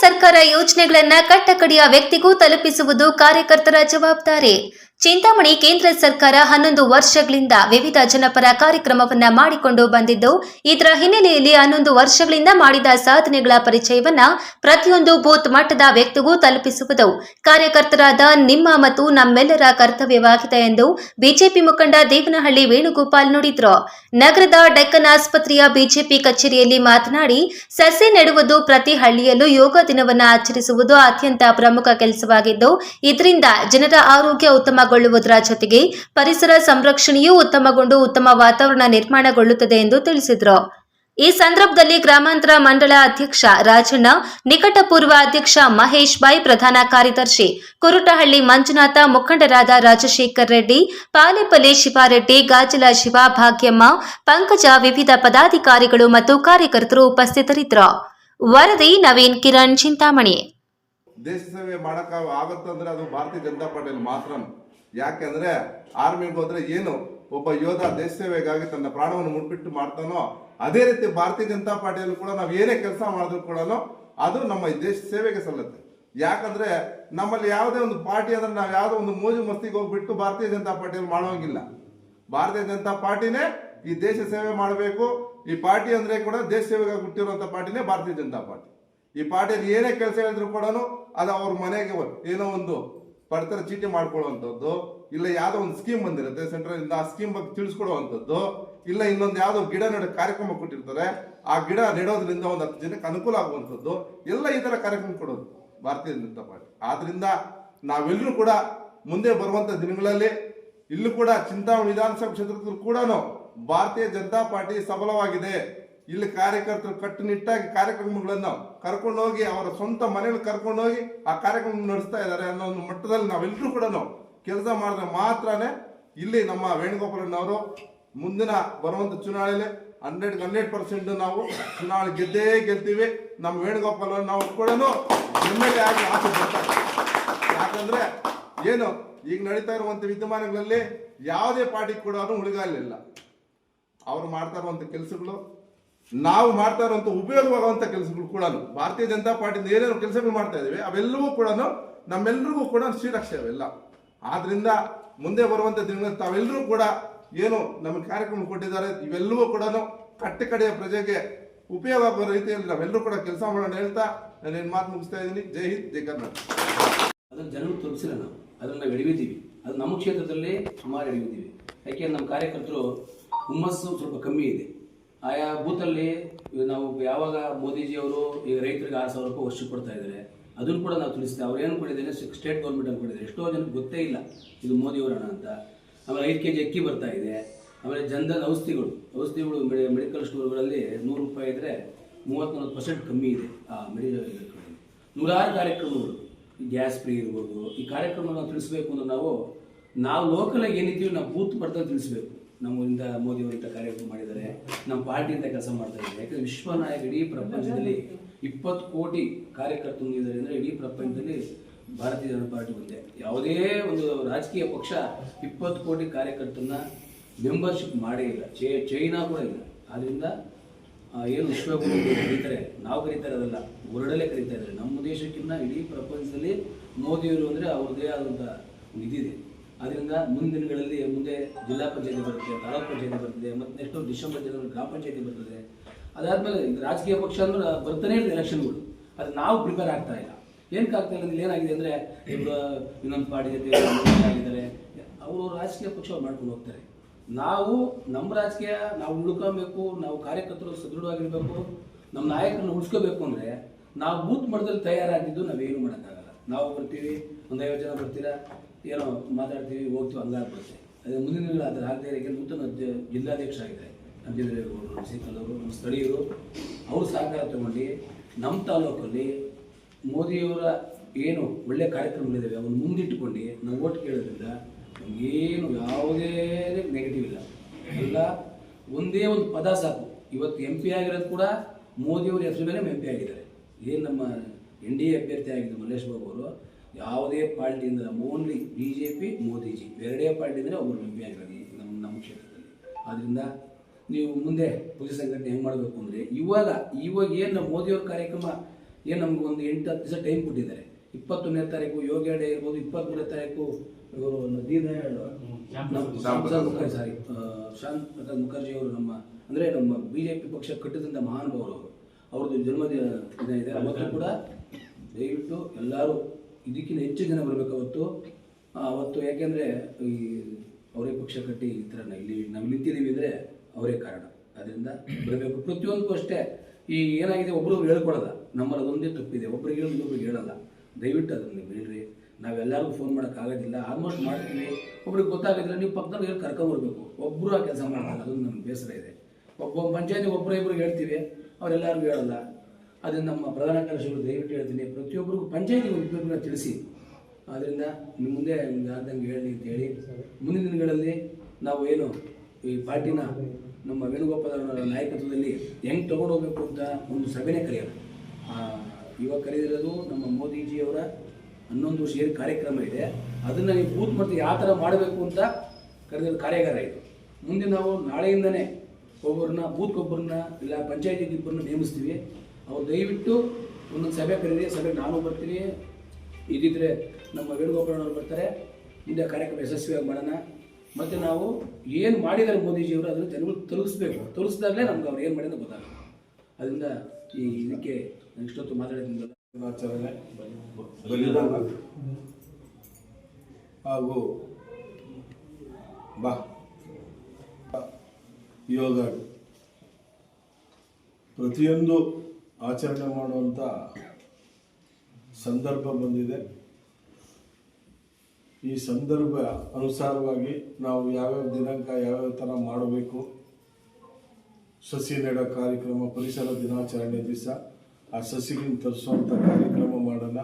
ಸರ್ಕಾರ ಯೋಜನೆಗಳನ್ನ ಕಟ್ಟಕಡೆಯ ವ್ಯಕ್ತಿಗೂ ತಲುಪಿಸುವುದು ಕಾರ್ಯಕರ್ತರ ಜವಾಬ್ದಾರಿ. ಚಿಂತಾಮಣಿ ಕೇಂದ್ರ ಸರ್ಕಾರ ಹನ್ನೊಂದು ವರ್ಷಗಳಿಂದ ವಿವಿಧ ಜನಪರ ಕಾರ್ಯಕ್ರಮವನ್ನ ಮಾಡಿಕೊಂಡು ಬಂದಿದ್ದು, ಇದರ ಹಿನ್ನೆಲೆಯಲ್ಲಿ ಹನ್ನೊಂದು ವರ್ಷಗಳಿಂದ ಮಾಡಿದ ಸಾಧನೆಗಳ ಪರಿಚಯವನ್ನ ಪ್ರತಿಯೊಂದು ಬೂತ್ ಮಟ್ಟದ ವ್ಯಕ್ತಿಗೂ ತಲುಪಿಸುವುದು ಕಾರ್ಯಕರ್ತರಾದ ನಿಮ್ಮ ಮತ್ತು ನಮ್ಮೆಲ್ಲರ ಕರ್ತವ್ಯವಾಗಿದೆ ಎಂದು ಬಿಜೆಪಿ ಮುಖಂಡ ದೇವನಹಳ್ಳಿ ವೇಣುಗೋಪಾಲ್ ನುಡಿದ್ರು. ನಗರದ ಡೆಕ್ಕನ್ ಆಸ್ಪತ್ರೆಯ ಬಿಜೆಪಿ ಕಚೇರಿಯಲ್ಲಿ ಮಾತನಾಡಿ, ಸಸಿ ನೆಡುವುದು ಪ್ರತಿ ಹಳ್ಳಿಯಲ್ಲೂ ಯೋಗ ದಿನವನ್ನು ಆಚರಿಸುವುದು ಅತ್ಯಂತ ಪ್ರಮುಖ ಕೆಲಸವಾಗಿದ್ದು, ಇದರಿಂದ ಜನರ ಆರೋಗ್ಯ ಉತ್ತಮಗೊಳ್ಳುವುದರ ಜೊತೆಗೆ ಪರಿಸರ ಸಂರಕ್ಷಣೆಯೂ ಉತ್ತಮಗೊಂಡು ಉತ್ತಮ ವಾತಾವರಣ ನಿರ್ಮಾಣಗೊಳ್ಳುತ್ತದೆ ಎಂದು ತಿಳಿಸಿದರು. ಈ ಸಂದರ್ಭದಲ್ಲಿ ಗ್ರಾಮಾಂತರ ಮಂಡಳ ಅಧ್ಯಕ್ಷ ರಾಜಣ್ಣ, ನಿಕಟಪೂರ್ವ ಅಧ್ಯಕ್ಷ ಮಹೇಶ್ ಬಾಯ್, ಪ್ರಧಾನ ಕಾರ್ಯದರ್ಶಿ ಕುರುಟಹಳ್ಳಿ ಮಂಜುನಾಥ, ಮುಖಂಡರಾದ ರಾಜಶೇಖರ್ ರೆಡ್ಡಿ, ಪಾಲೆಪಲ್ಲಿ ಶಿವಾರೆಡ್ಡಿ, ಗಾಜಲ ಶಿವ ಭಾಗ್ಯಮ್ಮ, ಪಂಕಜ ವಿವಿಧ ಪದಾಧಿಕಾರಿಗಳು ಮತ್ತು ಕಾರ್ಯಕರ್ತರು ಉಪಸ್ಥಿತರಿದ್ದರು. ವರದಿ ನವೀನ್ ಕಿರಣ್ ಚಿಂತಾಮಣಿ. ದೇಶ ಸೇವೆ ಅದು ಭಾರತೀಯ ಜನತಾ ಪಾರ್ಟಿಯಲ್ಲಿ ಮಾತ್ರ ಯಾಕೆಂದ್ರೆ ಆರ್ಮಿಗೆ ಹೋದ್ರೆ ಏನು ಒಬ್ಬ ಯೋಧ ದೇಶ ಸೇವೆಗಾಗಿ ತನ್ನ ಪ್ರಾಣವನ್ನು ಮುಟ್ಬಿಟ್ಟು ಮಾಡ್ತಾನೋ, ಅದೇ ರೀತಿ ಭಾರತೀಯ ಜನತಾ ಪಾರ್ಟಿಯಲ್ಲಿ ಕೂಡ ನಾವು ಏನೇ ಕೆಲಸ ಮಾಡಿದ್ರು ಕೂಡ ಅದು ನಮ್ಮ ದೇಶ ಸೇವೆಗೆ ಸಲ್ಲುತ್ತೆ. ಯಾಕಂದ್ರೆ ನಮ್ಮಲ್ಲಿ ಯಾವುದೇ ಒಂದು ಪಾರ್ಟಿ ಅಂದ್ರೆ ನಾವು ಯಾವುದೋ ಒಂದು ಮೋಜು ಮಸ್ತಿಗೆ ಹೋಗ್ಬಿಟ್ಟು ಭಾರತೀಯ ಜನತಾ ಪಾರ್ಟಿಯಲ್ಲಿ ಮಾಡೋಂಗಿಲ್ಲ ಭಾರತೀಯ ಜನತಾ ಪಾರ್ಟಿನೇ ಈ ದೇಶ ಸೇವೆ ಮಾಡಬೇಕು. ಈ ಪಾರ್ಟಿ ಅಂದ್ರೆ ಕೂಡ ದೇಶ ಸೇವೆಗಾಗಿ ಹುಟ್ಟಿರುವಂತ ಪಾರ್ಟಿನೇ ಭಾರತೀಯ ಜನತಾ ಪಾರ್ಟಿ. ಈ ಪಾರ್ಟಿಯಲ್ಲಿ ಏನೇ ಕೆಲಸ ಹೇಳಿದ್ರು ಕೂಡ ಅದು ಅವ್ರ ಮನೆಗೆ ಏನೋ ಒಂದು ಪಡ್ತರ ಚೀಟಿ ಮಾಡ್ಕೊಳ್ಳುವಂಥದ್ದು, ಇಲ್ಲ ಯಾವುದೋ ಒಂದು ಸ್ಕೀಮ್ ಬಂದಿರುತ್ತೆ ಸೆಂಟ್ರಲ್ ಇಂದ ಆ ಸ್ಕೀಮ್ ಬಗ್ಗೆ ತಿಳಿಸ್ಕೊಡುವಂಥದ್ದು, ಇಲ್ಲ ಇನ್ನೊಂದು ಯಾವುದೋ ಗಿಡ ನೆಡೋ ಕಾರ್ಯಕ್ರಮ ಕೊಟ್ಟಿರ್ತಾರೆ, ಆ ಗಿಡ ನೆಡೋದ್ರಿಂದ ಒಂದು ಹತ್ತು ಜನಕ್ಕೆ ಅನುಕೂಲ ಆಗುವಂಥದ್ದು, ಎಲ್ಲ ಈ ಥರ ಕಾರ್ಯಕ್ರಮ ಕೊಡೋದು ಭಾರತೀಯ ಜನತಾ ಪಾರ್ಟಿ. ಆದ್ರಿಂದ ನಾವೆಲ್ಲರೂ ಕೂಡ ಮುಂದೆ ಬರುವಂಥ ದಿನಗಳಲ್ಲಿ ಇಲ್ಲೂ ಕೂಡ ಚಿಂತಾಮಣಿ ವಿಧಾನಸಭಾ ಕ್ಷೇತ್ರದಲ್ಲೂ ಕೂಡ ಭಾರತೀಯ ಜನತಾ ಪಾರ್ಟಿ ಸಬಲವಾಗಿದೆ. ಇಲ್ಲಿ ಕಾರ್ಯಕರ್ತರು ಕಟ್ಟುನಿಟ್ಟಾಗಿ ಕಾರ್ಯಕ್ರಮಗಳನ್ನು ಕರ್ಕೊಂಡು ಹೋಗಿ ಅವರ ಸ್ವಂತ ಮನೆಯಲ್ಲಿ ಕರ್ಕೊಂಡು ಹೋಗಿ ಆ ಕಾರ್ಯಕ್ರಮ ನಡೆಸ್ತಾ ಇದ್ದಾರೆ ಅನ್ನೋ ಒಂದು ಮಟ್ಟದಲ್ಲಿ ನಾವೆಲ್ಲರೂ ಕೂಡ ನಾವು ಕೆಲಸ ಮಾಡಿದ್ರೆ ಮಾತ್ರನೇ ಇಲ್ಲಿ ನಮ್ಮ ವೇಣುಗೋಪಾಲನವರು ಮುಂದಿನ ಬರುವಂತ ಚುನಾವಣೆಯಲ್ಲಿ ಹಂಡ್ರೆಡ್ ಹಂಡ್ರೆಡ್ ಪರ್ಸೆಂಟ್ ನಾವು ಚುನಾವಣೆ ಗೆದ್ದೇ ಗೆಲ್ತೀವಿ. ನಮ್ಮ ವೇಣುಗೋಪಾಲ್ ನಾವು ಕೂಡ ಎಂ ಎಲ್ ಎ ಆಗಿ ಆಸೆ ಯಾಕಂದ್ರೆ ಏನು ಈಗ ನಡೀತಾ ಇರುವಂತ ವಿದ್ಯಮಾನಗಳಲ್ಲಿ ಯಾವುದೇ ಪಾರ್ಟಿ ಕೂಡ ಉಳಿಗಾಲಿಲ್ಲ ಅವರು ಮಾಡ್ತಾ ಇರುವಂತ ಕೆಲಸಗಳು ನಾವು ಮಾಡ್ತಾ ಇರುವಂತ ಉಪಯೋಗವಾಗುವಂತ ಕೆಲಸಗಳು ಕೂಡ ಭಾರತೀಯ ಜನತಾ ಪಾರ್ಟಿಯಿಂದ ಏನೇನು ಕೆಲಸಗಳು ಮಾಡ್ತಾ ಇದ್ದೇವೆ, ಅವೆಲ್ಲವೂ ಕೂಡ ನಮ್ಮೆಲ್ಲರಿಗೂ ಕೂಡ ಶ್ರೀರಕ್ಷೆ ಅವೆಲ್ಲ. ಆದ್ರಿಂದ ಮುಂದೆ ಬರುವಂತ ದಿನಗಳಲ್ಲಿ ತಾವೆಲ್ಲರೂ ಕೂಡ ಏನು ನಮ್ಮ ಕಾರ್ಯಕ್ರಮ ಕೊಟ್ಟಿದ್ದಾರೆ, ಇವೆಲ್ಲವೂ ಕೂಡ ಕಟ್ಟೆ ಕಡೆಯ ಪ್ರಜೆಗೆ ಉಪಯೋಗ ಆಗುವ ರೀತಿಯಲ್ಲಿ ನಾವೆಲ್ಲರೂ ಕೂಡ ಕೆಲಸ ಮಾಡೋಣ ಹೇಳ್ತಾ ನಾನು ಏನು ಮಾತು ಮುಗಿಸ್ತಾ ಇದ್ದೀನಿ. ಜೈ ಹಿಂದ್, ಜೈ ಕರ್ನಾಟಕ. ಅದನ್ನು ಜನರು ತಲುಪಿಸಿಲ್ಲ ನಾವು. ಅದನ್ನು ನಾವು ಎಡವಿದ್ದೀವಿ. ಅದು ನಮ್ಮ ಕ್ಷೇತ್ರದಲ್ಲೇ ಸುಮಾರು ಎಡವಿದ್ದೀವಿ. ಯಾಕೆಂದ್ರೆ ನಮ್ಮ ಕಾರ್ಯಕರ್ತರು ಹುಮ್ಮಸ್ಸು ಸ್ವಲ್ಪ ಕಮ್ಮಿ ಇದೆ. ಆಯಾ ಬೂತಲ್ಲಿ ನಾವು ಯಾವಾಗ ಮೋದಿಜಿಯವರು ಈಗ ರೈತರಿಗೆ ಆರು ಸಾವಿರ ರೂಪಾಯಿ ವರ್ಷಕ್ಕೆ ಕೊಡ್ತಾ ಇದ್ದಾರೆ, ಅದನ್ನು ಕೂಡ ನಾವು ತಿಳಿಸ್ತೇವೆ. ಅವ್ರು ಏನು ಕೊಟ್ಟಿದ್ದಾರೆ? ಸ್ಟೇಟ್ ಗೌರ್ಮೆಂಟಲ್ಲಿ ಕೊಡಿದ್ದಾರೆ ಎಷ್ಟೋ ಜನಕ್ಕೆ ಗೊತ್ತೇ ಇಲ್ಲ ಇದು ಮೋದಿಯವರ ಹಣ ಅಂತ. ಆಮೇಲೆ ಐದು ಕೆ ಜಿ ಅಕ್ಕಿ ಬರ್ತಾ ಇದೆ. ಆಮೇಲೆ ಜನಧನ್ ಔಷಧಿಗಳು ಔಷಧಿಗಳು ಮೆಡಿ- ಮೆಡಿಕಲ್ ಸ್ಟೋರ್ಗಳಲ್ಲಿ ನೂರು ರೂಪಾಯಿ ಇದ್ದರೆ ಮೂವತ್ತ್ನಾಲ್ಕು ಪರ್ಸೆಂಟ್ ಕಮ್ಮಿ ಇದೆ ಆ ಮೆಡಿಕಲ್ ನೂರಾರು ಕಾರ್ಯಕ್ರಮಗಳು. ಗ್ಯಾಸ್ ಫ್ರೀ ಇರ್ಬೋದು, ಈ ಕಾರ್ಯಕ್ರಮ ನಾವು ತಿಳಿಸ್ಬೇಕು ಅಂದ್ರೆ ನಾವು ನಾವು ಲೋಕಲಾಗಿ ಏನಿದ್ದೀವಿ, ನಾವು ಬೂತ್ ಬರ್ತಾ ತಿಳಿಸ್ಬೇಕು. ನಮ್ಮಿಂದ ಮೋದಿಯವರು ಅವರಿಂದ ಕಾರ್ಯಕ್ರಮ ಮಾಡಿದ್ದಾರೆ. ನಮ್ಮ ಪಾರ್ಟಿಯಿಂದ ಕೆಲಸ ಮಾಡ್ತಾ ಇದ್ದಾರೆ. ಯಾಕಂದ್ರೆ ವಿಶ್ವ ನಾಯಕ ಇಡೀ ಪ್ರಪಂಚದಲ್ಲಿ ಇಪ್ಪತ್ತು ಕೋಟಿ ಕಾರ್ಯಕರ್ತರು ಇದ್ದಾರೆ ಅಂದರೆ ಇಡೀ ಪ್ರಪಂಚದಲ್ಲಿ ಭಾರತೀಯ ಜನತಾ ಪಾರ್ಟಿ ಒಂದೇ. ಯಾವುದೇ ಒಂದು ರಾಜಕೀಯ ಪಕ್ಷ ಇಪ್ಪತ್ತು ಕೋಟಿ ಕಾರ್ಯಕರ್ತರನ್ನ ಮೆಂಬರ್ಶಿಪ್ ಮಾಡೇ ಇಲ್ಲ. ಚೈ, ಚೈನಾ ಕೂಡ ಇಲ್ಲ. ಆದ್ದರಿಂದ ಏನು ವಿಶ್ವಗುರು ಕರೀತಾರೆ, ನಾವು ಕರೀತಾರೆ ಅದಲ್ಲ. ಹೊರಡಲೇ ಕರೀತಾ ಇದ್ದಾರೆ. ನಮ್ಮ ದೇಶಕ್ಕಿಂತ ಇಡೀ ಪ್ರಪಂಚದಲ್ಲಿ ಮೋದಿಯವರು ಅಂದರೆ ಅವ್ರದ್ದೇ ಆದಂಥ ಇದಿದೆ ಅದರಿಂದ ಮುಂದಿನ ದಿನಗಳಲ್ಲಿ ಮುಂದೆ ಜಿಲ್ಲಾ ಪಂಚಾಯತಿ ಬರುತ್ತೆ ತಾಲೂಕು ಪಂಚಾಯತಿ ಬರ್ತದೆ, ಮತ್ತು ನೆಕ್ಸ್ಟ್ ಡಿಸೆಂಬರ್ ಜನವರಿ ಗ್ರಾಮ ಪಂಚಾಯತಿ ಬರ್ತದೆ. ಅದಾದಮೇಲೆ ರಾಜಕೀಯ ಪಕ್ಷ ಅಂದ್ರೆ ಬರ್ತಾನೆ ಇರ್ತದೆ ಎಲೆಕ್ಷನ್ಗಳು ಅದು ನಾವು ಪ್ರಿಪೇರ್ ಆಗ್ತಾ ಇಲ್ಲ. ಏನಕ್ಕೆ ಆಗ್ತಾ ಇಲ್ಲ ಅಂದ್ರೆ ಏನಾಗಿದೆ ಅಂದರೆ ಇವರು ಇನ್ನೊಂದು ಪಾರ್ಟಿ ಜೊತೆ ಆಗಿದ್ದಾರೆ. ಅವರು ರಾಜಕೀಯ ಪಕ್ಷ ಮಾಡ್ಕೊಂಡು ಹೋಗ್ತಾರೆ. ನಾವು ನಮ್ಮ ರಾಜಕೀಯ, ನಾವು ಉಳ್ಕೊಬೇಕು ನಾವು ಕಾರ್ಯಕರ್ತರು ಸದೃಢವಾಗಿರಬೇಕು, ನಮ್ಮ ನಾಯಕರನ್ನು ಉಳಿಸ್ಕೋಬೇಕು ಅಂದರೆ ನಾವು ಬೂತ್ ಮಟ್ಟದಲ್ಲಿ ತಯಾರಾಗಿದ್ದು ನಾವೇನು ಮಾಡೋಕ್ಕಾಗಲ್ಲ. ನಾವು ಬರ್ತೀವಿ, ಒಂದು ಐವತ್ತು ಜನ ಬರ್ತೀರಾ? ಏನೋ ಮಾತಾಡ್ತೀವಿ, ಹೋಗ್ತೀವಿ ಹಂಗಾಗ್ಬಿಡುತ್ತೆ ಅದೇ ಮುಂದಿನ ದಿನಗಳು ಅದರ ಆಗದೆ ಯಾಕೆ ನೂತನ ಜ- ಜಿಲ್ಲಾಧ್ಯಕ್ಷ ಆಗಿದ್ದಾರೆ ನಂಜೇಂದ್ರೇಗೌಡರು ನರಸಿಂಹಲ್ ಅವರು ನಮ್ಮ ಸ್ಥಳೀಯರು. ಅವರು ಸಹಕಾರ ತಗೊಂಡು ನಮ್ಮ ತಾಲೂಕಲ್ಲಿ ಮೋದಿಯವರ ಏನು ಒಳ್ಳೆ ಕಾರ್ಯಕ್ರಮಗಳಿದ್ದಾವೆ ಅವನ್ನ ಮುಂದಿಟ್ಟುಕೊಂಡು ನಾವು ಓಟ್ ಕೇಳೋದ್ರಿಂದ ಏನು ಯಾವುದೇ ನೆಗೆಟಿವ್ ಇಲ್ಲ. ಎಲ್ಲ ಒಂದೇ ಒಂದು ಪದ ಸಾಕು. ಇವತ್ತು ಎಂ ಪಿ ಆಗಿರೋದು ಕೂಡ ಮೋದಿಯವರ ಹೆಸರು ಮೇಲೆ ಎಂ ಪಿ ಆಗಿದ್ದಾರೆ. ಏನು ನಮ್ಮ ಎನ್ ಡಿ ಎ ಅಭ್ಯರ್ಥಿ ಆಗಿದ್ದು ಮಲ್ಲೇಶ್ ಬಾಬು ಅವರು ಯಾವುದೇ ಪಾರ್ಟಿಯಿಂದ only B J P Modiji. ಎರಡೇ ಪಾರ್ಟಿಯಿಂದ ಒಬ್ಬರು ಎಂ ಪಿ ಆಗಿರೋದು ನಮ್ಮ ನಮ್ಮ ಕ್ಷೇತ್ರದಲ್ಲಿ. ಆದ್ದರಿಂದ ನೀವು ಮುಂದೆ ಪೂಜೆ ಸಂಘಟನೆ ಹೆಂಗೆ ಮಾಡಬೇಕು ಅಂದರೆ ಇವಾಗ ಇವಾಗ ಏನು ಮೋದಿಯವ್ರ ಕಾರ್ಯಕ್ರಮ ಏನು ನಮ್ಗೆ ಒಂದು ಎಂಟು ಹತ್ತು ದಿವಸ ಟೈಮ್ ಕೊಟ್ಟಿದ್ದಾರೆ. ಇಪ್ಪತ್ತೊಂದನೇ ತಾರೀಕು ಯೋಗ ಡೇ ಇರ್ಬೋದು ಇಪ್ಪತ್ತ್ಮೂರನೇ ತಾರೀಕು ಇವರು ದೀನ್ ದಯಾಳ್ ನಮ್ಮ ಮುಖರ್ಜಿ. ಸಾರಿ ಶಾಂತ್ ಪ್ರಸಾದ್ ಮುಖರ್ಜಿ ಅವರು ನಮ್ಮ ಅಂದರೆ ನಮ್ಮ ಬಿ ಜೆ ಪಿ ಪಕ್ಷ ಕಟ್ಟಿದಂಥ ಮಹಾನುಭಾವರು ಅವರು ಅವ್ರದ್ದು ಜನ್ಮದಿನ ದಿನ ಇದೆ. ಅವತ್ತು ಕೂಡ ದಯವಿಟ್ಟು ಎಲ್ಲರೂ ಇದಕ್ಕಿಂತ ಹೆಚ್ಚು ಜನ ಬರಬೇಕು ಅವತ್ತು. ಅವತ್ತು ಯಾಕೆಂದರೆ ಈ ಅವರೇ ಪಕ್ಷ ಕಟ್ಟಿ ಈ ಥರ ಇಲ್ಲಿ ನಾವು ನಿಂತಿದ್ದೀವಿ ಅಂದರೆ ಅವರೇ ಕಾರಣ. ಅದರಿಂದ ಬರಬೇಕು. ಪ್ರತಿಯೊಂದಕ್ಕೂ ಅಷ್ಟೇ ಈ ಏನಾಗಿದೆ ಒಬ್ಬರು ಹೇಳ್ಕೊಡಲ್ಲ ನಮ್ಮಲ್ಲಿ ಅದೊಂದೇ ತಪ್ಪಿದೆ. ಒಬ್ರಿಗೆ ಹೇಳಿ ಇನ್ನೊಬ್ರಿಗೆ ಹೇಳಲ್ಲ. ದಯವಿಟ್ಟು ಅದನ್ನು ಹೇಳ್ರಿ. ನಾವೆಲ್ಲರಿಗೂ ಫೋನ್ ಮಾಡೋಕ್ಕಾಗೋದಿಲ್ಲ ಆಲ್ಮೋಸ್ಟ್ ಮಾಡ್ತೀವಿ. ಒಬ್ರಿಗೆ ಗೊತ್ತಾಗೋದಿಲ್ಲ. ನೀವು ಪಕ್ಕದಲ್ಲಿ ಹೇಳಿ ಕರ್ಕೊಂಬರ್ಬೇಕು ಒಬ್ಬರು ಆ ಕೆಲಸ ಮಾಡೋಲ್ಲ ಅದೊಂದು ನಮ್ಗೆ ಬೇಸರ ಇದೆ. ಒಬ್ಬ ಪಂಚಾಯತಿ ಒಬ್ಬರು ಇಬ್ಬರು ಹೇಳ್ತೀವಿ. ಅವರೆಲ್ಲರಿಗೂ ಹೇಳಲ್ಲ. ಅದನ್ನು ನಮ್ಮ ಪ್ರಧಾನ ಕಾರ್ಯದರ್ಶಿಗಳು ದಯವಿಟ್ಟು ಹೇಳ್ತೀನಿ. ಪ್ರತಿಯೊಬ್ಬರಿಗೂ ಪಂಚಾಯತಿ ಉದ್ಯೋಗ ತಿಳಿಸಿ. ಆದ್ದರಿಂದ ನಿಮ್ಮ ಮುಂದೆ ಆದಂಗೆ ಹೇಳಿ ಅಂತ ಹೇಳಿ, ಮುಂದಿನ ದಿನಗಳಲ್ಲಿ ನಾವು ಏನು ಈ ಪಾರ್ಟಿನ ನಮ್ಮ ವೇಣುಗೋಪಾಲ್ ನಾಯಕತ್ವದಲ್ಲಿ ಹೆಂಗೆ ತಗೊಂಡು ಹೋಗಬೇಕು ಅಂತ ಒಂದು ಸಭೆನೇ ಕರೆಯೋದು ಇವಾಗ ಕರೆದಿರೋದು ನಮ್ಮ ಮೋದಿಜಿಯವರ ಹನ್ನೊಂದು ವರ್ಷ ಏನು ಕಾರ್ಯಕ್ರಮ ಇದೆ. ಅದನ್ನು ನೀವು ಬೂತ್ ಮತ್ತು ಯಾವ ಥರ ಮಾಡಬೇಕು ಅಂತ ಕರೆದಿರೋ ಕಾರ್ಯಾಗಾರ ಇದು. ಮುಂದೆ ನಾವು ನಾಳೆಯಿಂದನೇ ಒಬ್ಬರನ್ನ ಬೂತ್ಗೊಬ್ಬರನ್ನ ಇಲ್ಲ ಪಂಚಾಯತಿಗೆ ಇಬ್ಬರನ್ನ ನೇಮಿಸ್ತೀವಿ. ಅವ್ರು ದಯವಿಟ್ಟು ಒಂದೊಂದು ಸಭೆ ಕರೀರಿ ಸಭೆ ನಾನು ಬರ್ತೀನಿ. ಇದ್ದಿದ್ರೆ ನಮ್ಮ ವೇಣುಗೋಪಾಲನವರು ಬರ್ತಾರೆ. ಮುಂದೆ ಕಾರ್ಯಕ್ರಮ ಯಶಸ್ವಿಯಾಗಿ ಮಾಡೋಣ. ಮತ್ತು ನಾವು ಏನು ಮಾಡಿದ್ದಾರೆ ಮೋದಿಜಿಯವರು ಅದನ್ನು ಜನಗಳು ತಲುಪಿಸ್ಬೇಕು. ತಲುಪಿಸಿದಾಗಲೇ ನಮ್ಗೆ ಅವ್ರು ಏನು ಮಾಡಿದ್ರೆ ಗೊತ್ತಾಗುತ್ತೆ ಅದರಿಂದ ಈ ಇದಕ್ಕೆ ನಾನು ಇಷ್ಟೊತ್ತು ಮಾತಾಡೋದ್ರಿಂದ ಹಾಗೂ ಬಾ. ಯೋಗ. ಪ್ರತಿಯೊಂದು ಆಚರಣೆ ಮಾಡುವಂಥ ಸಂದರ್ಭ ಬಂದಿದೆ. ಈ ಸಂದರ್ಭ ಅನುಸಾರವಾಗಿ ನಾವು ಯಾವ್ಯಾವ ದಿನಾಂಕ ಯಾವ್ಯಾವ ಥರ ಮಾಡಬೇಕು. ಸಸಿ ನೆಡೋ ಕಾರ್ಯಕ್ರಮ, ಪರಿಸರ ದಿನಾಚರಣೆ ದಿವಸ, ಆ ಸಸಿಗಿನ ತರಿಸುವಂಥ ಕಾರ್ಯಕ್ರಮ ಮಾಡೋಣ.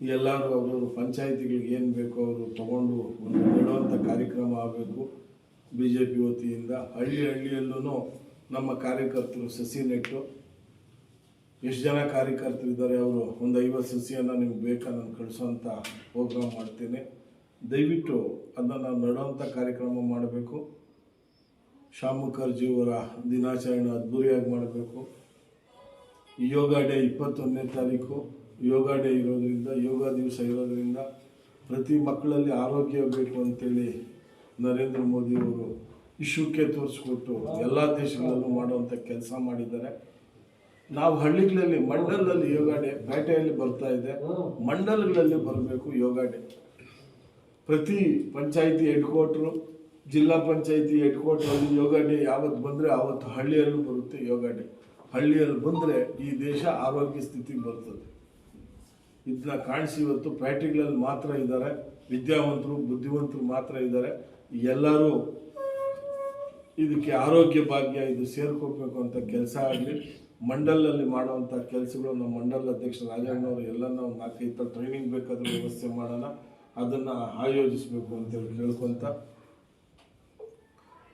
ಎಲ್ಲರೂ ಅವರವರು ಪಂಚಾಯತಿಗಳಿಗೆ ಏನು ಬೇಕೋ ಅವರು ತಗೊಂಡು ಒಂದು ನೆಡುವಂಥ ಕಾರ್ಯಕ್ರಮ ಆಗಬೇಕು. ಬಿ ಜೆ ಪಿ ವತಿಯಿಂದ ಹಳ್ಳಿ ಹಳ್ಳಿಯಲ್ಲೂ ನಮ್ಮ ಕಾರ್ಯಕರ್ತರು ಸಸಿ ನೆಟ್ಟು ಎಷ್ಟು ಜನ ಕಾರ್ಯಕರ್ತರಿದ್ದಾರೆ ಅವರು ಒಂದು ಐವತ್ತು ಸಸಿಯನ್ನು ನಿಮ್ಗೆ ಬೇಕಾ ನಾನು ಕಳಿಸೋಂಥ ಪ್ರೋಗ್ರಾಮ್ ಮಾಡ್ತೇನೆ. ದಯವಿಟ್ಟು ಅದನ್ನು ನಡೋವಂಥ ಕಾರ್ಯಕ್ರಮ ಮಾಡಬೇಕು. ಶ್ಯಾಮ್ ಮುಖರ್ಜಿಯವರ ದಿನಾಚರಣೆ ಅದ್ಭುರಿಯಾಗಿ ಮಾಡಬೇಕು. ಯೋಗ ಡೇ ಇಪ್ಪತ್ತೊಂದನೇ ತಾರೀಕು. ಯೋಗ ಡೇ ಇರೋದರಿಂದ, ಯೋಗ ದಿವಸ ಇರೋದರಿಂದ ಪ್ರತಿ ಮಕ್ಕಳಲ್ಲಿ ಆರೋಗ್ಯ ಬೇಕು ಅಂತೇಳಿ ನರೇಂದ್ರ ಮೋದಿಯವರು ವಿಶ್ವಕ್ಕೆ ತೋರಿಸ್ಕೊಟ್ಟು ಎಲ್ಲ ದೇಶಗಳಲ್ಲೂ ಮಾಡುವಂಥ ಕೆಲಸ ಮಾಡಿದ್ದಾರೆ. ನಾವು ಹಳ್ಳಿಗಳಲ್ಲಿ ಮಂಡಲದಲ್ಲಿ ಯೋಗ ಡೇ ಪೇಟೆಯಲ್ಲಿ ಬರ್ತಾ ಇದೆ. ಮಂಡಲಗಳಲ್ಲಿ ಬರಬೇಕು ಯೋಗ ಡೇ. ಪ್ರತಿ ಪಂಚಾಯಿತಿ ಹೆಡ್ ಕ್ವಾರ್ಟ್ರು ಜಿಲ್ಲಾ ಪಂಚಾಯಿತಿ ಹೆಡ್ ಕ್ವಾರ್ಟ್ರಲ್ಲಿ ಯೋಗ ಡೇ ಯಾವತ್ತು ಬಂದರೆ ಆವತ್ತು ಹಳ್ಳಿಯಲ್ಲೂ ಬರುತ್ತೆ ಯೋಗ ಡೇ. ಹಳ್ಳಿಯಲ್ಲಿ ಬಂದರೆ ಈ ದೇಶ ಆರೋಗ್ಯ ಸ್ಥಿತಿ ಬರ್ತದೆ. ಇದನ್ನ ಕಾಣಿಸಿ ಇವತ್ತು ಪೇಟೆಗಳಲ್ಲಿ ಮಾತ್ರ ಇದ್ದಾರೆ. ವಿದ್ಯಾವಂತರು ಬುದ್ಧಿವಂತರು ಮಾತ್ರ ಇದ್ದಾರೆ. ಎಲ್ಲರೂ ಇದಕ್ಕೆ ಆರೋಗ್ಯ ಭಾಗ್ಯ ಇದು ಸೇರ್ಕೋಬೇಕು ಅಂತ ಕೆಲಸ ಆಗಲಿ. ಮಂಡಲಲ್ಲಿ ಮಾಡುವಂಥ ಕೆಲಸಗಳು ನಮ್ಮ ಮಂಡಲ ಅಧ್ಯಕ್ಷ ರಾಜಣ್ಣವರು ಎಲ್ಲ ನಾವು ನಾಲ್ಕೈದು ಥರ ಟ್ರೈನಿಂಗ್ ಬೇಕಾದ್ರೆ ವ್ಯವಸ್ಥೆ ಮಾಡೋಣ. ಅದನ್ನು ಆಯೋಜಿಸಬೇಕು ಅಂತೇಳಿ ಕೇಳ್ಕೊತ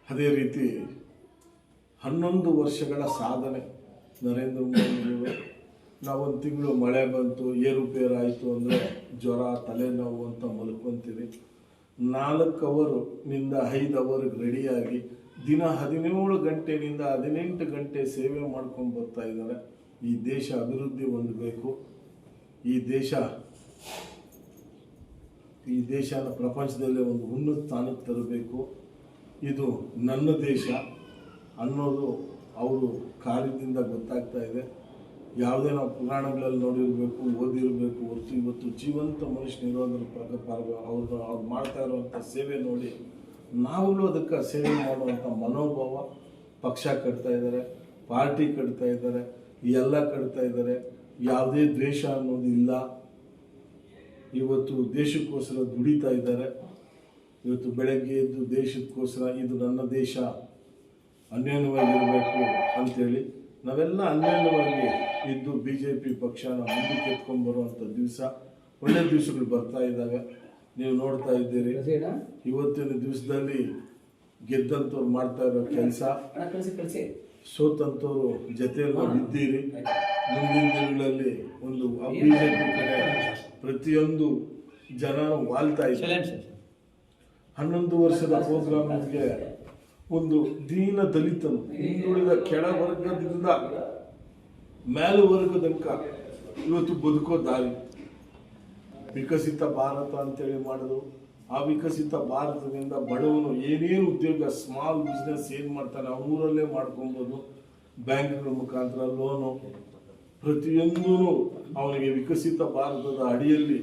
ಅದೇ ರೀತಿ ಹನ್ನೊಂದು ವರ್ಷಗಳ ಸಾಧನೆ ನರೇಂದ್ರ ಮೋದಿಯವರು ನಾವೊಂದು ತಿಂಗಳು ಮಳೆ ಬಂತು ಏರುಪೇರಾಯಿತು ಅಂದರೆ ಜ್ವರ, ತಲೆನೋವು ಅಂತ ಮಲ್ಕೊತೀವಿ. ನಾಲ್ಕು ಅವರ್ನಿಂದ ಐದು ಅವರ್ಗೆ ರೆಡಿಯಾಗಿ ದಿನ ಹದಿನೇಳು ಗಂಟೆಯಿಂದ ಹದಿನೆಂಟು ಗಂಟೆ ಸೇವೆ ಮಾಡ್ಕೊಂಡು ಬರ್ತಾ ಇದ್ದಾರೆ. ಈ ದೇಶ ಅಭಿವೃದ್ಧಿ ಹೊಂದಬೇಕು. ಈ ದೇಶ, ಈ ದೇಶನ ಪ್ರಪಂಚದಲ್ಲೇ ಒಂದು ಉನ್ನತ ಸ್ಥಾನಕ್ಕೆ ತರಬೇಕು. ಇದು ನನ್ನ ದೇಶ ಅನ್ನೋದು ಅವರು ಕಾರ್ಯದಿಂದ ಗೊತ್ತಾಗ್ತಾ ಇದೆ. ಯಾವುದೇ ನಾವು ಪುರಾಣಗಳಲ್ಲಿ ನೋಡಿರಬೇಕು, ಓದಿರಬೇಕು ಹೊರತು ಇವತ್ತು ಜೀವಂತ ಮನುಷ್ಯನಿರೋದ್ರ ಪ್ರಕಾರ ಅವ್ರನ್ನ ಅವ್ರು ಮಾಡ್ತಾ ಇರುವಂಥ ಸೇವೆ ನೋಡಿ ನಾವುಗಳು ಅದಕ್ಕೆ ಸೇವೆ ಮಾಡುವಂಥ ಮನೋಭಾವ ಪಕ್ಷ ಕಟ್ತಾ ಇದ್ದಾರೆ, ಪಾರ್ಟಿ ಕಟ್ತಾ ಇದ್ದಾರೆ, ಎಲ್ಲ ಕಟ್ತಾ ಇದ್ದಾರೆ. ಯಾವುದೇ ದ್ವೇಷ ಅನ್ನೋದು ಇಲ್ಲ. ಇವತ್ತು ದೇಶಕ್ಕೋಸ್ಕರ ದುಡಿತಾ ಇದ್ದಾರೆ. ಇವತ್ತು ಬೆಳಗ್ಗೆ ಎದ್ದು ದೇಶಕ್ಕೋಸ್ಕರ ಇದು ನನ್ನ ದೇಶ, ಅನ್ಯೋನ್ಯವಾಗಿರಬೇಕು ಅಂಥೇಳಿ ನಾವೆಲ್ಲ ಅನ್ಯೋನ್ಯವಾಗಿ ಇದ್ದು ಬಿ ಜೆ ಪಿ ಪಕ್ಷನ ಮುಂದಕ್ಕೆ ಎತ್ಕೊಂಡು ಬರುವಂಥ ದಿವಸ, ಒಳ್ಳೆ ದಿವಸಗಳು ಬರ್ತಾ ಇದ್ದಾವೆ. ನೀವು ನೋಡ್ತಾ ಇದ್ದೀರಿ. ಇವತ್ತಿನ ದಿವಸದಲ್ಲಿ ಗೆದ್ದಂಥವ್ರು ಮಾಡ್ತಾ ಇರೋ ಕೆಲಸ. ಸೋತಂಥವ್ರು ಜೊತೆಯಲ್ಲಿ ಇದ್ದೀರಿ. ಮುಂದಿನ ದಿನಗಳಲ್ಲಿ ಒಂದು ಬಿಜೆಪಿ ಕಡೆ ಪ್ರತಿಯೊಂದು ಜನ ವಾಲ್ತಾ ಇದ್ದಾರೆ. ಹನ್ನೊಂದು ವರ್ಷದ ಪ್ರೋಗ್ರಾಮ್ಗೆ ಒಂದು ದೀನ ದಲಿತನು ಹಿಂದುಳಿದ ಕೆಳವರ್ಗದಿಂದ ವರ್ಗದಿಂದ ಮೇಲು ವರ್ಗದಂಕ ಇವತ್ತು ಬದುಕೋ ದಾರಿ. ವಿಕಸಿತ ಭಾರತ ಅಂತೇಳಿ ಮಾಡಿದ್ರು ಆ ವಿಕಸಿತ ಭಾರತದಿಂದ ಬಡವನು ಏನೇನು ಉದ್ಯೋಗ ಸ್ಮಾಲ್ ಬಿಸ್ನೆಸ್ ಏನು ಮಾಡ್ತಾನೆ ಅವರಲ್ಲೇ ಮಾಡ್ಕೊಬೋದು. ಬ್ಯಾಂಕ್ಗಳ ಮುಖಾಂತರ ಲೋನು ಪ್ರತಿಯೊಂದೂ ಅವನಿಗೆ ವಿಕಸಿತ ಭಾರತದ ಅಡಿಯಲ್ಲಿ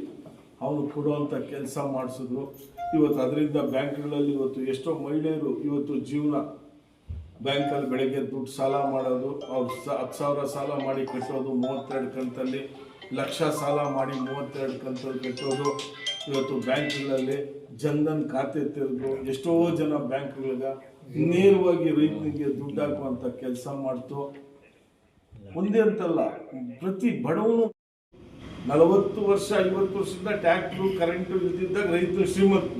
ಅವನು ಕೊಡುವಂಥ ಕೆಲಸ ಮಾಡಿಸಿದ್ರು. ಇವತ್ತು ಅದರಿಂದ ಬ್ಯಾಂಕ್ಗಳಲ್ಲಿ ಇವತ್ತು ಎಷ್ಟೋ ಮಹಿಳೆಯರು ಇವತ್ತು ಜೀವನ ಬ್ಯಾಂಕಲ್ಲಿ ಬೆಳಗ್ಗೆ ದುಡ್ಡು ಸಾಲ ಮಾಡೋದು, ಅವ್ರು ಹತ್ತು ಸಾವಿರ ಸಾಲ ಮಾಡಿ ಕಟ್ಟೋದು ಮೂವತ್ತೆರಡು ಕಂತಲ್ಲಿ. ಲಕ್ಷ ಸಾಲ ಮಾಡಿ ಮೂವತ್ತೆರಡು ಕಂತು ಕಟ್ಟೋದು. ಇವತ್ತು ಬ್ಯಾಂಕ್ಗಳಲ್ಲಿ ಜನ್ಧನ್ ಖಾತೆ ತೆರೆದು ಎಷ್ಟೋ ಜನ ಬ್ಯಾಂಕ್ಗಳಿಗೆ ನೇರವಾಗಿ ರೈತನಿಗೆ ದುಡ್ಡು ಹಾಕುವಂಥ ಕೆಲಸ ಮಾಡ್ತು. ಒಂದೇ ಅಂತಲ್ಲ, ಪ್ರತಿ ಬಡವನು ನಲವತ್ತು ವರ್ಷ, ಐವತ್ತು ವರ್ಷದಿಂದ ಟ್ಯಾಕ್ಟ್ರು, ಕರೆಂಟು ಇದ್ದಿದ್ದಾಗ ರೈತರು ಶ್ರೀಮಂತ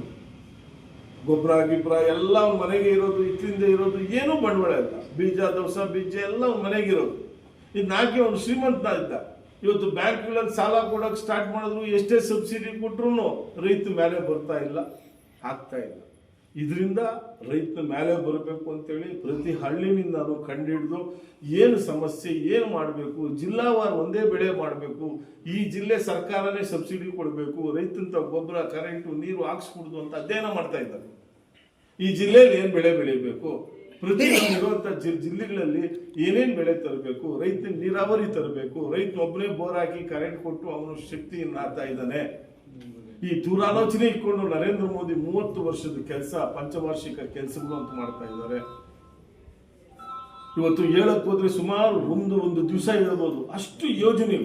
ಗೊಬ್ಬರ, ಗಿಬ್ಬರ ಎಲ್ಲ ಮನೆಗೆ ಇರೋದು ಇತ್ತಿಂದ ಇರೋದು, ಏನೂ ಬಂಡವಾಳ ಇಲ್ಲ. ಬೀಜ, ದವಸ, ಬೀಜ ಎಲ್ಲ ಮನೆಗೆ ಇರೋದು. ಇದು ನಾಲ್ಕೇ ಅವನು ಶ್ರೀಮಂತ ಇದ್ದ ಇವತ್ತು ಬ್ಯಾಂಕ್ಗಳಲ್ಲಿ ಸಾಲ ಕೊಡೋಕೆ ಸ್ಟಾರ್ಟ್ ಮಾಡಿದ್ರು, ಎಷ್ಟೇ ಸಬ್ಸಿಡಿ ಕೊಟ್ರು ರೈತ ಮೇಲೆ ಬರ್ತಾ ಇಲ್ಲ, ಆಗ್ತಾ ಇಲ್ಲ. ಇದರಿಂದ ರೈತನ ಮೇಲೆ ಬರಬೇಕು ಅಂತೇಳಿ ಪ್ರತಿ ಹಳ್ಳಿನಿಂದ ಕಂಡಿಡಿದು ಏನು ಸಮಸ್ಯೆ ಏನು ಮಾಡಬೇಕು ಜಿಲ್ಲಾವಾರು ಒಂದೇ ಬೆಳೆ ಮಾಡಬೇಕು, ಈ ಜಿಲ್ಲೆ ಸರ್ಕಾರನೇ ಸಬ್ಸಿಡಿ ಕೊಡಬೇಕು, ರೈತಂತ ಗೊಬ್ಬರ ಕರೆಂಟು ನೀರು ಹಾಕ್ಸ್ಕೊಡ್ದು ಅಂತ ಅಧ್ಯಯನ ಮಾಡ್ತಾ ಇದ್ದಾರೆ. ಈ ಜಿಲ್ಲೆಯಲ್ಲಿ ಏನು ಬೆಳೆ ಬೆಳಿಬೇಕು? ಇರುವಂತ ಜಿಲ್ಲೆಗಳಲ್ಲಿ ಏನೇನ್ ಬೆಳೆ ತರಬೇಕು ರೈತ ನೀರಾವರಿ ತರಬೇಕು ರೈತ ಒಬ್ಬನೇ ಬೋರ್ ಹಾಕಿ ಕರೆಂಟ್ ಕೊಟ್ಟು ಅವನು ಶಕ್ತಿಯನ್ನು ಆಡ್ತಾ ಇದ್ದಾನೆ. ಈ ದೂರಾಲೋಚನೆ ಇಟ್ಕೊಂಡು ನರೇಂದ್ರ ಮೋದಿ ಮೂವತ್ತು ವರ್ಷದ ಕೆಲಸ ಪಂಚವಾರ್ಷಿಕ ಕೆಲಸಗಳು ಅಂತ ಮಾಡ್ತಾ ಇದ್ದಾರೆ. ಇವತ್ತು ಹೇಳಕ್ ಹೋದ್ರೆ ಸುಮಾರು ಒಂದು ಒಂದು ದಿವಸ ಹೇಳ್ಬೋದು ಅಷ್ಟು ಯೋಜನೆ.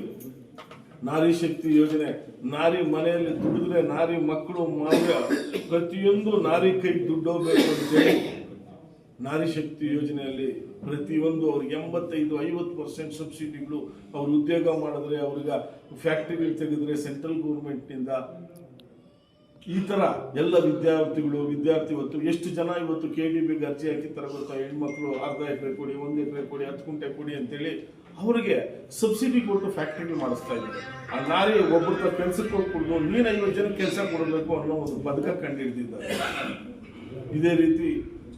ನಾರಿ ಶಕ್ತಿ ಯೋಜನೆ ನಾರಿ ಮನೆಯಲ್ಲಿ ದುಡಿದ್ರೆ ನಾರಿ ಮಕ್ಕಳು ಮಾತ್ರ ಪ್ರತಿಯೊಂದು ನಾರಿ ಕೈ ದುಡ್ಡು ಅಂತ ಅಂತೇಳಿ ನಾರಿ ಶಕ್ತಿ ಯೋಜನೆಯಲ್ಲಿ ಪ್ರತಿಯೊಂದು ಅವ್ರಿಗೆ ಎಂಬತ್ತೈದು, ಐವತ್ತು ಪರ್ಸೆಂಟ್ ಸಬ್ಸಿಡಿಗಳು ಅವ್ರು ಉದ್ಯೋಗ ಮಾಡಿದ್ರೆ ಅವ್ರಿಗೆ ಫ್ಯಾಕ್ಟ್ರಿಗಳು ತೆಗೆದ್ರೆ ಸೆಂಟ್ರಲ್ ಗೌರ್ಮೆಂಟ್ನಿಂದ ಈ ತರ ಎಲ್ಲ ವಿದ್ಯಾರ್ಥಿಗಳು, ವಿದ್ಯಾರ್ಥಿ ಇವತ್ತು ಎಷ್ಟು ಜನ ಇವತ್ತು ಕೆ ಡಿ ಬಿಗೆ ಅರ್ಜಿ ಹಾಕಿ ಗೊತ್ತಾ? ಹೆಣ್ಮಕ್ಳು ಅರ್ಧ ಎಕರೆ ಕೊಡಿ, ಒಂದು ಎಕರೆ ಕೊಡಿ, ಹತ್ತು ಗುಂಟೆ ಕೊಡಿ ಅಂತೇಳಿ ಅವರಿಗೆ ಸಬ್ಸಿಡಿ ಕೊಟ್ಟು ಫ್ಯಾಕ್ಟ್ರಿಗಳು ಮಾಡಿಸ್ತಾ ಇದ್ದಾರೆ. ಆ ನಾರಿ ಒಬ್ಬರ ಕೆಲಸಕ್ಕೆ ಹೋಗ್ಕೊಂಡು ನೀನು ಐವತ್ತು ಜನ ಕೆಲಸ ಕೊಡಬೇಕು ಅನ್ನೋ ಒಂದು ಪದಕ ಕಂಡುಹಿಡಿದಿದ್ದಾರೆ ಇದೇ ರೀತಿ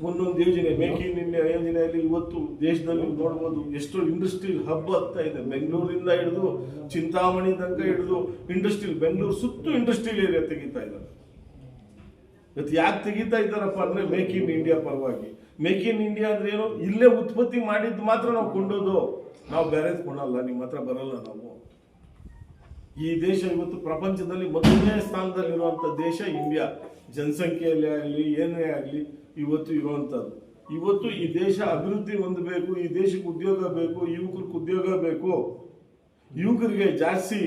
ಒಂದೊಂದು ಯೋಜನೆ ಮೇಕ್ ಇನ್ ಇಂಡಿಯಾ ಯೋಜನೆಯಲ್ಲಿ ಇವತ್ತು ದೇಶದಲ್ಲಿ ನೋಡ್ಬೋದು ಎಷ್ಟೋ ಇಂಡಸ್ಟ್ರಿಯಲ್ ಹಬ್ ಆಗ್ತಾ ಇದೆ. ಬೆಂಗಳೂರಿಂದ ಹಿಡಿದು ಚಿಂತಾಮಣಿ ತನಕ ಹಿಡಿದು ಇಂಡಸ್ಟ್ರಿಯಲ್ ಬೆಂಗಳೂರು ಸುತ್ತು ಇಂಡಸ್ಟ್ರಿಯಲ್ ಏರಿಯಾ ತೆಗಿತಾ ಇದ್ದಾರೆ ಇವತ್ತು ಯಾಕೆ ತೆಗಿತಾ ಇದ್ದಾರಪ್ಪ ಅಂದ್ರೆ ಮೇಕ್ ಇನ್ ಇಂಡಿಯಾ ಪರವಾಗಿ. ಮೇಕ್ ಇನ್ ಇಂಡಿಯಾ ಅಂದ್ರೆ ಏನು? ಇಲ್ಲೇ ಉತ್ಪತ್ತಿ ಮಾಡಿದ್ದು ಮಾತ್ರ ನಾವು ಕೊಂಡೋದು. ನಾವು ಬೇರೆ ಕೊಡಲ್ಲ ನಿಮ್ಮ ಹತ್ರ ಬರಲ್ಲ ನಾವು. ಈ ದೇಶ ಇವತ್ತು ಪ್ರಪಂಚದಲ್ಲಿ ಮೊದಲನೇ ಸ್ಥಾನದಲ್ಲಿರುವಂಥ ದೇಶ ಇಂಡಿಯಾ ಜನಸಂಖ್ಯೆಯಲ್ಲಿ ಆಗಲಿ ಏನೇ ಆಗಲಿ ಇವತ್ತು ಇರುವಂಥದ್ದು ಇವತ್ತು ಈ ದೇಶ ಅಭಿವೃದ್ಧಿ ಹೊಂದಬೇಕು, ಈ ದೇಶಕ್ಕೆ ಉದ್ಯೋಗ ಬೇಕು, ಯುವಕರಿಗೆ ಉದ್ಯೋಗ ಬೇಕು. ಯುವಕರಿಗೆ ಜಾಸ್ತಿ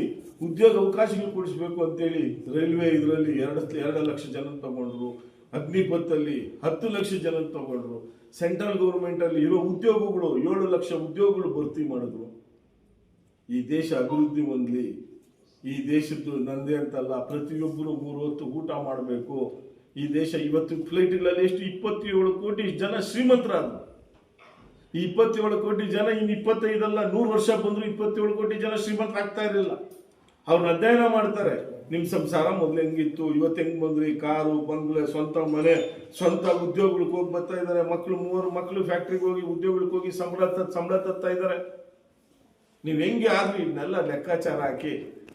ಉದ್ಯೋಗ ಅವಕಾಶಗಳು ಕೊಡಿಸ್ಬೇಕು ಅಂತೇಳಿ ರೈಲ್ವೆ ಇದರಲ್ಲಿ ಎರಡು ಎರಡು ಲಕ್ಷ ಜನ ತಗೊಂಡ್ರು, ಅಗ್ನಿಪಥಲ್ಲಿ ಹತ್ತು ಲಕ್ಷ ಜನ ತಗೊಂಡ್ರು. ಸೆಂಟ್ರಲ್ ಗೌರ್ಮೆಂಟಲ್ಲಿ ಇರೋ ಉದ್ಯೋಗಗಳು ಏಳು ಲಕ್ಷ ಉದ್ಯೋಗಗಳು ಭರ್ತಿ ಮಾಡಿದ್ರು. ಈ ದೇಶ ಅಭಿವೃದ್ಧಿ ಹೊಂದಲಿ. ಈ ದೇಶದ್ದು ನಂದೇ ಅಂತಲ್ಲ, ಪ್ರತಿಯೊಬ್ಬರು ಮೂರು ಹೊತ್ತು ಊಟ ಮಾಡಬೇಕು. ಈ ದೇಶ ಇವತ್ತು ಫ್ಲೈಟ್ಗಳಲ್ಲಿ ಎಷ್ಟು ಇಪ್ಪತ್ತೇಳು ಕೋಟಿ ಜನ ಶ್ರೀಮಂತರಾದ್ರು. ಈ ಇಪ್ಪತ್ತೇಳು ಕೋಟಿ ಜನ ಇನ್ನು ಇಪ್ಪತ್ತೈದಲ್ಲ, ನೂರು ವರ್ಷ ಬಂದ್ರು ಇಪ್ಪತ್ತೇಳು ಕೋಟಿ ಜನ ಶ್ರೀಮಂತರಾಗ್ತಾ ಇರಲಿಲ್ಲ. ಅವ್ರನ್ನ ಅಧ್ಯಯನ ಮಾಡ್ತಾರೆ. ನಿಮ್ಮ ಸಂಸಾರ ಮೊದ್ಲು ಹೆಂಗಿತ್ತು? ಇವತ್ತು ಹೆಂಗ್ ಬಂದ್ರಿ? ಕಾರು, ಬಂಗ್ಲೆ, ಸ್ವಂತ ಮನೆ, ಸ್ವಂತ ಉದ್ಯೋಗಗಳಿಗೆ ಹೋಗಿ ಬರ್ತಾ ಇದ್ದಾರೆ. ಮಕ್ಕಳು ಮೂವರು ಮಕ್ಕಳು ಫ್ಯಾಕ್ಟ್ರಿಗೆ ಹೋಗಿ ಉದ್ಯೋಗಗಳಿಗೆ ಹೋಗಿ ಸಂಬಳ ಸಂಬಳ ತತ್ತಾ ಇದ್ದಾರೆ. ನೀವು ಹೆಂಗೆ ಆದ್ರೂ ಇದನ್ನೆಲ್ಲ ಲೆಕ್ಕಾಚಾರ ಹಾಕಿ,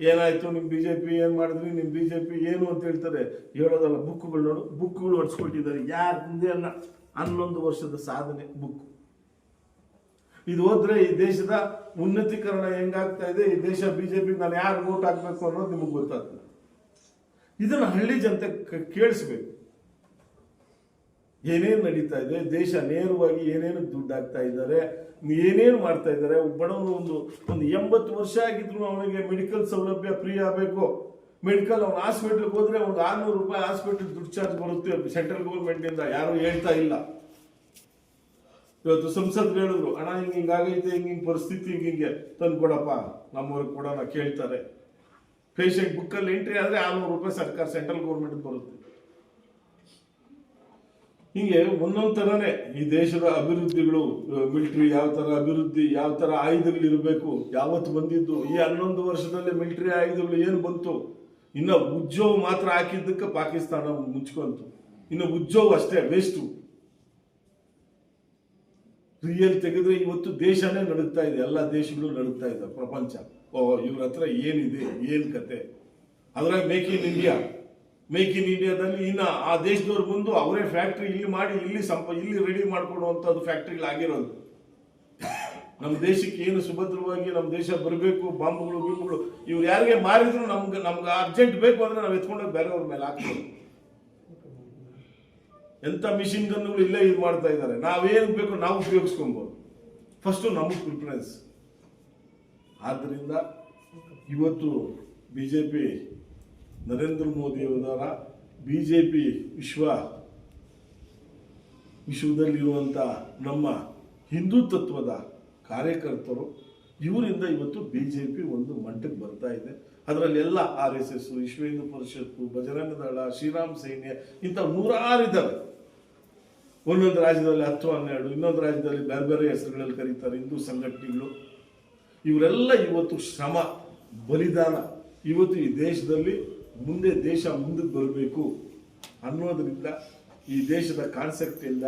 ಏನಾಯ್ತು ನಿಮ್ ಪಿ ಏನ್ ಮಾಡಿದ್ರಿ, ನಿಮ್ ಪಿ ಏನು ಅಂತ ಹೇಳ್ತಾರೆ, ಹೇಳೋದಲ್ಲ ಬುಕ್ಗಳು ನೋಡು ಬುಕ್ಗಳು ಹೊಡ್ಸ್ಕೊಟ್ಟಿದ್ದಾರೆ ಯಾರು ಮುಂದೆ ಅಲ್ಲ ಹನ್ನೊಂದು ವರ್ಷದ ಸಾಧನೆ ಬುಕ್ ಇದು ಹೋದ್ರೆ ಈ ದೇಶದ ಉನ್ನತೀಕರಣ ಹೆಂಗಾಗ್ತಾ ಇದೆ, ಈ ದೇಶ ಬಿಜೆಪಿ ನಾನು ಯಾರು ವೋಟ್ ಹಾಕ್ಬೇಕು ಅನ್ನೋದು ನಿಮಗೆ ಗೊತ್ತಾಗ್ತದೆ. ಇದನ್ನ ಹಳ್ಳಿ ಜನತೆ ಕೇಳಿಸ್ಬೇಕು. ಏನೇನು ನಡೀತಾ ಇದೆ, ದೇಶ ನೇರವಾಗಿ ಏನೇನು ದುಡ್ಡು ಹಾಕ್ತಾ ಇದ್ದಾರೆ, ಏನೇನು ಮಾಡ್ತಾ ಇದ್ದಾರೆ ಬಡವನು ಒಂದು ಒಂದು ಎಂಬತ್ತು ವರ್ಷ ಆಗಿದ್ರು ಅವನಿಗೆ ಮೆಡಿಕಲ್ ಸೌಲಭ್ಯ ಫ್ರೀ ಆಗಬೇಕು. ಮೆಡಿಕಲ್ ಅವ್ನು ಹಾಸ್ಪಿಟ್ಲಿಗೆ ಹೋದ್ರೆ ಒಂದು ಆರ್ನೂರು ರೂಪಾಯಿ ಹಾಸ್ಪಿಟ್ಲ್ ದುಡ್ಡು ಚಾರ್ಜ್ ಬರುತ್ತೆ. ಸೆಂಟ್ರಲ್ ಗೌರ್ಮೆಂಟಿಂದ ಯಾರು ಹೇಳ್ತಾ ಇಲ್ಲ. ಇವತ್ತು ಸಂಸದ್ ಹೇಳಿದ್ರು ಹಣ ಹಿಂಗ್ ಹಿಂಗಾಗೈತೆ ಹಿಂಗೆ ಹಿಂಗೆ ಪರಿಸ್ಥಿತಿ, ಹಿಂಗೆ ಹಿಂಗೆ. ತಂದು ಕೊಡಪ್ಪ. ನಮ್ಮವ್ರಿಗೆ ಕೊಡೋಣ ಕೇಳ್ತಾರೆ. ಪೇಷಂಟ್ ಬುಕ್ಕಲ್ಲಿ ಎಂಟ್ರಿ ಆದ್ರೆ ಆರ್ನೂರು ರೂಪಾಯಿ ಸರ್ಕಾರ ಸೆಂಟ್ರಲ್ ಗೌರ್ಮೆಂಟ್ ಬರುತ್ತೆ. ಹಿಂಗೆ ಒಂದೊಂದು ತರನೇ ಈ ದೇಶದ ಅಭಿವೃದ್ಧಿಗಳು ಮಿಲಿಟರಿ ಯಾವ ತರ ಅಭಿವೃದ್ಧಿ, ಯಾವ ತರ ಆಯುಧಗಳು ಇರಬೇಕು, ಯಾವತ್ತು ಬಂದಿದ್ದು, ಈ ಹನ್ನೊಂದು ವರ್ಷದಲ್ಲಿ ಮಿಲಿಟರಿ ಆಯುಧಗಳು ಏನು ಬಂತು? ಇನ್ನು ಉದ್ಯೋಗ ಮಾತ್ರ ಹಾಕಿದ್ದಕ್ಕೆ ಪಾಕಿಸ್ತಾನ ಮುಚ್ಕೊಂತು ಇನ್ನು ಉಜ್ಜೋವು ಅಷ್ಟೇ ವೇಸ್ಟು ರಿಯಲ್ ತೆಗೆದ್ರೆ ಇವತ್ತು ದೇಶನೇ ನಡುಗ್ತಾ ಇದೆ, ಎಲ್ಲ ದೇಶಗಳು ನಡುಗ್ತಾ ಇದೆ, ಪ್ರಪಂಚ. ಓ, ಇವ್ರ ಹತ್ರ ಏನಿದೆ, ಏನು ಕತೆ? ಅದ್ರಾಗ make in India make in ಇಂಡಿಯಾದಲ್ಲಿ ಇನ್ನ ಆ ದೇಶದವ್ರು ಬಂದು ಅವರೇ ಫ್ಯಾಕ್ಟ್ರಿ ಇಲ್ಲಿ ಮಾಡಿ, ಇಲ್ಲಿ ಸಂಪ, ಇಲ್ಲಿ ರೆಡಿ ಮಾಡ್ಕೊಡುವಂಥದ್ದು ಫ್ಯಾಕ್ಟ್ರಿಗಳಾಗಿರೋದು. ನಮ್ಮ ದೇಶಕ್ಕೆ ಏನು ಸುಭದ್ರವಾಗಿ ನಮ್ಮ ದೇಶ ಬರಬೇಕು, ಬಾಂಬ್ಗಳು ಬೀಮ್ಗಳು ಇವ್ರು ಯಾರಿಗೆ ಮಾರಿದ್ರು ನಮ್ಗೆ ನಮ್ಗೆ ಅರ್ಜೆಂಟ್ ಬೇಕು ಅಂದ್ರೆ ನಾವು ಎತ್ಕೊಂಡೋಗಿ ಬೇರೆಯವ್ರ ಮೇಲೆ ಹಾಕ್ತೀವಿ. ಎಂತ ಮಿಷಿನ್ ಗನ್ಗಳು ಇಲ್ಲೇ ಇದು ಮಾಡ್ತಾ ಇದ್ದಾರೆ ನಾವೇನು ಬೇಕು ನಾವು ಉಪಯೋಗಿಸ್ಕೊಬೋದು. ಫಸ್ಟು ನಮಗೆ ಪ್ರಿಫರೆನ್ಸ್ ಆದ್ದರಿಂದ ಇವತ್ತು ಬಿ ಜೆ ಪಿ ನರೇಂದ್ರ ಮೋದಿಯವರ ಬಿ ಜೆ ಪಿ ವಿಶ್ವ ವಿಶ್ವದಲ್ಲಿರುವಂಥ ನಮ್ಮ ಹಿಂದೂ ತತ್ವದ ಕಾರ್ಯಕರ್ತರು, ಇವರಿಂದ ಇವತ್ತು ಬಿ ಜೆ ಪಿ ಒಂದು ಮಂಟಕ್ಕೆ ಬರ್ತಾ ಇದೆ. ಅದರಲ್ಲೆಲ್ಲ ಆರ್ ಎಸ್ ಎಸ್ ವಿಶ್ವ ಹಿಂದೂ ಪರಿಷತ್ತು ಬಜರಂಗ ದಳ, ಶ್ರೀರಾಮ್ ಸೈನ್ಯ ಇಂಥ ನೂರಾರು ಇದ್ದಾವೆ ಒಂದೊಂದು ರಾಜ್ಯದಲ್ಲಿ ಹತ್ತು ಹನ್ನೆರಡು, ಇನ್ನೊಂದು ರಾಜ್ಯದಲ್ಲಿ ಬೇರೆ ಬೇರೆ ಹೆಸರುಗಳಲ್ಲಿ ಕರೀತಾರೆ ಹಿಂದೂ ಸಂಘಟನೆಗಳು. ಇವರೆಲ್ಲ ಇವತ್ತು ಶ್ರಮ, ಬಲಿದಾನ. ಇವತ್ತು ಈ ದೇಶದಲ್ಲಿ ಮುಂದೆ ದೇಶ ಮುಂದಕ್ಕೆ ಬರಬೇಕು ಅನ್ನೋದರಿಂದ ಈ ದೇಶದ ಕಾನ್ಸೆಪ್ಟ್ ಇಂದ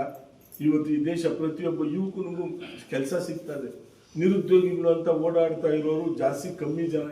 ಇವತ್ತು ಈ ದೇಶ ಪ್ರತಿಯೊಬ್ಬ ಯುವಕನಿಗೂ ಕೆಲಸ ಸಿಗ್ತದೆ. ನಿರುದ್ಯೋಗಿಗಳು ಅಂತ ಓಡಾಡ್ತಾ ಇರೋರು ಜಾಸ್ತಿ ಕಮ್ಮಿ ಜನ